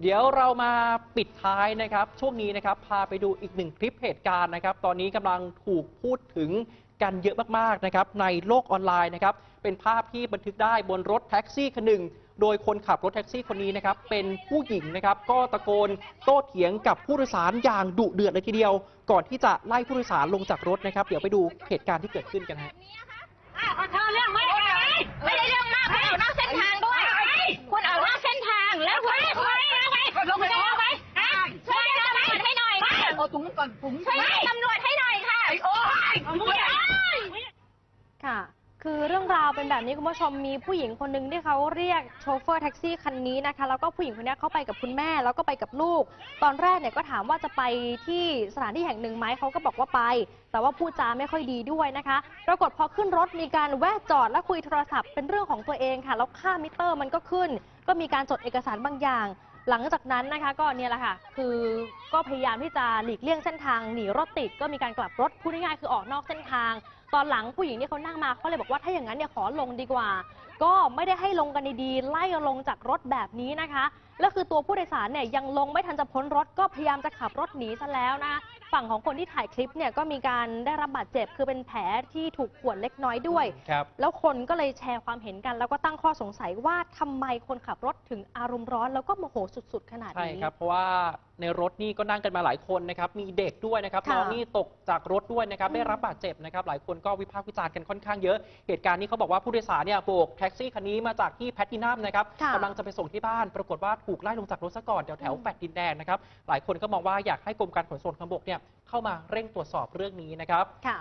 เดี๋ยวเรามาปิดท้ายนะครับ ช่วงนี้นะครับ พาไปดูอีกหนึ่งคลิปเหตุการณ์นะครับ ตอนนี้กำลังถูกพูดถึงกันเยอะมากๆนะครับ ในโลกออนไลน์นะครับ เป็นภาพที่บันทึกได้บนรถแท็กซี่คันหนึ่ง โดยคนขับรถแท็กซี่คนนี้นะครับ เป็นผู้หญิงนะครับ ก็ตะโกนโต้เถียงกับผู้โดยสารอย่างดุเดือดเลยทีเดียว ก่อนที่จะไล่ผู้โดยสารลงจากรถนะครับ เดี๋ยวไปดูเหตุการณ์ที่เกิดขึ้นกันฮะ อะเธอเรื่อ เอาถุงก่อนถุงช่วยตำรวจให้หน่อยค่ะโอ้ยโอ้ยค่ะ คือเรื่องราวเป็นแบบนี้คุณผู้ชมมีผู้หญิงคนหนึ่งที่เขาเรียกโชเฟอร์แท็กซี่คันนี้นะคะ แล้วก็ผู้หญิงคนนี้เขาไปกับคุณแม่แล้วก็ไปกับลูก ตอนแรกเนี่ยก็ถามว่าจะไปที่สถานที่แห่งหนึ่งไหมเขาก็บอกว่าไป แต่ว่าพูดจาไม่ค่อยดีด้วยนะคะ ปรากฏพอขึ้นรถมีการแวะจอดและคุยโทรศัพท์เป็นเรื่องของตัวเองค่ะ แล้วค่ามิเตอร์มันก็ขึ้น ก็มีการจดเอกสารบางอย่าง หลังจากนั้นนะคะก็เนี่ยแหละค่ะ คือก็พยายามที่จะหลีกเลี่ยงเส้นทางหนีรถติดก็มีการกลับรถพูดง่ายๆคือออกนอกเส้นทาง ตอนหลังผู้หญิงที่เขานั่งมาเขาเลยบอกว่าถ้าอย่างนั้นเนี่ยขอลงดีกว่า ก็ไม่ได้ให้ลงกันดีๆไล่ลงจากรถแบบนี้นะคะแล้วคือตัวผู้โดยสารเนี่ยยังลงไม่ทันจะพ้นรถก็พยายามจะขับรถหนีซะแล้วนะฝั่งของคนที่ถ่ายคลิปเนี่ยก็มีการได้รับบาดเจ็บคือเป็นแผลที่ถูกข่วนเล็กน้อยด้วย ครับ แล้วคนก็เลยแชร์ความเห็นกัน แล้วก็ตั้งข้อสงสัยว่าทำไมคนขับรถถึงอารมณ์ร้อน แล้วก็โมโหสุดๆขนาดใช่นี้ครับ เพราะว่า ในรถนี่ก็นั่งกันมาหลายคนนะครับ มีเด็กด้วยนะครับค่ะ น้องนี่ตกจากรถด้วยนะครับอืมได้รับบาดเจ็บนะครับ หลายคนก็วิพากษ์วิจารณ์กันค่อนข้างเยอะ เหตุการณ์นี้เขาบอกว่าผู้โดยสารเนี่ยโบกแท็กซี่คันนี้มาจากที่แพทตินัมนะครับค่ะกำลังจะไปส่งที่บ้าน ปรากฏว่าถูกไล่ลงจากรถซะก่อนแถวแถวอืม แฟลตดินแดงนะครับ หลายคนก็มองว่าอยากให้กรมการขนส่งทางบกเนี่ยเข้ามาเร่งตรวจสอบเรื่องนี้นะครับ ค่ะ